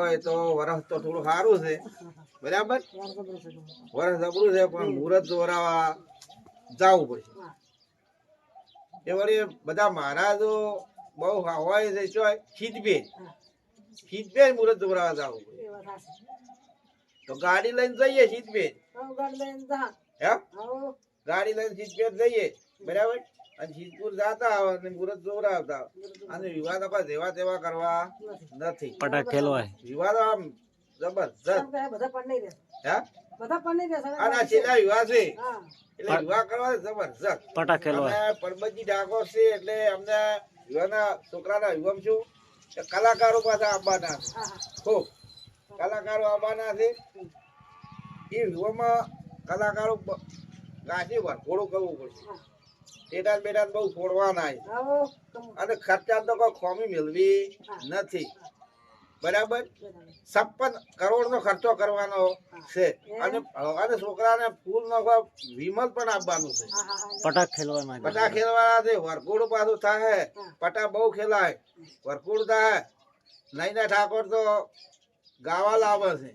હોય તો વરસ તો થોડું સારું છે. બરાબર? વરસ જબરું છે પણ મુહૂર્ત દોરાવા જવું પડશે. એ વળી બધા મહારાજો બહુ હોય છે શું ખીચબેજ ખીચબેજ મુહૂર્ત દોરાવા જવું તો ગાડી લઈને જઈએ શીતબેન હે? ગાડી લઈને શીતબેન જઈએ. બરાબર? અને શીતપુર જાતા આવે અને મુહૂર્ત દોરાવતા અને વિવાદ આપણે જેવા તેવા કરવા નથી. પટાક ખેલવાય વિવાદ આમ જબરજસ્ત. હે? બધા અને આ છેલ્લા વિવાહ છે. એટલે વિવાહ કરવા જબરજસ્ત. પટાક ખેલવાય પરબજી ડાકો છે એટલે અમને વિવાહના છોકરાના વિવાહ છું. કે કલાકારો પાછા આવવાના છે. ખૂબ. કલાકારો આવવાના છે. એ વિવાહમાં કલાકારો બ- વાર થોડું કરવું પડશે. ટેટા બેટા બહુ ફોડવાના છે. અને ખર્ચા તો કોઈ ખોમી મેળવી નથી. બરાબર? છપ્પન કરોડ નો ખર્ચો કરવાનો છે. અને અને છોકરાને ફૂલ નો વિમલ પણ આપવાનું છે. પટા ખેલવાના પટા ખેલવાના છે. વરકુડ પાછું થાય પટા બહુ ખેલાય. વરકુડ થાય નૈના ઠાકોર તો ગાવા લાવે છે.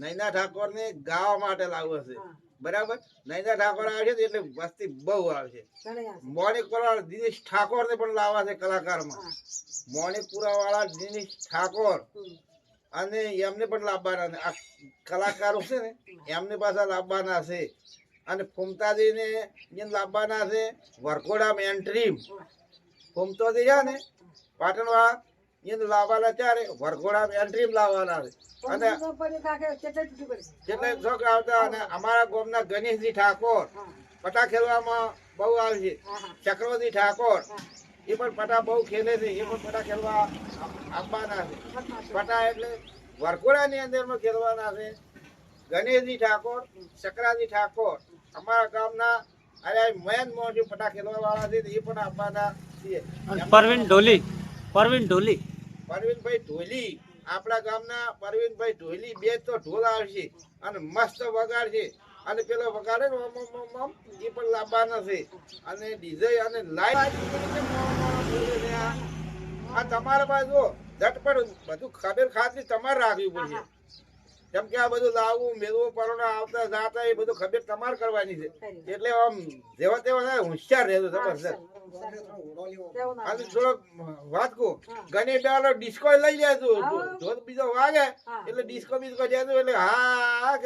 નૈના ઠાકોર ને ગાવા માટે લાવે છે. બરાબર? નૈના ઠાકોર આવે છે એટલે વસ્તી બહુ આવે છે. મોણિકપુરા દિનેશ ઠાકોર ને પણ લાવવા છે કલાકારમાં. મોણિકપુરા વાળા દિનેશ ઠાકોર અને એમને પણ લાવવાના આ કલાકારો છે ને એમને પાછા લાવવાના છે. અને ફૂમતાજીને લાવવાના છે વરકોડા એન્ટ્રી ફૂમતોજી છે ને પાટણવાળા એને લાવવાના ત્યારે વરઘોડા એન્ટ્રી લાવવાના અને કેટલાય છોકરા આવતા અને અમારા ગામના ગણેશજી ઠાકોર પટા ખેલવામાં બહુ આવે છે. ચક્રવર્તી ઠાકોર એ પણ પટા બહુ ખેલે છે. એ પણ પટા ખેલવા આપવાના છે. પટા એટલે વરઘોડાની અંદરમાં ખેલવાના છે. ગણેશજી ઠાકોર ચક્રાજી ઠાકોર અમારા ગામના અરે મેન મોજુ પટા ખેલવા વાળા છે એ પણ આપવાના છીએ. પરવીન ઢોલી પરવીન ઢોલી. પરવીનભાઈ ઢોલી. આપણા ગામના પરવીનભાઈ ઢોલી બે તો ઢોલ આવશે અને મસ્ત વગાડશે અને પેલો વગાડે એ પણ લાંબા છે. અને ડીજે અને લાઈટ આ તમારા બાજુ ઝટપટ બધું ખબર ખાતરી તમારે રાખવી પડશે. કેમ કે આ બધું લાવવું મેળવું પરોણા આવતા જાતા એ બધું ખબર તમારે કરવાની છે. એટલે આમ જેવા તેવા હોશિયાર રહેજો જબરજસ્ત અને થોડોક વાત કહું. ગણે બેવાનો ડિસ્કો લઈ લેજો. જો બીજો વાગે એટલે ડિસ્કો બિસ્કો જતું એટલે હા.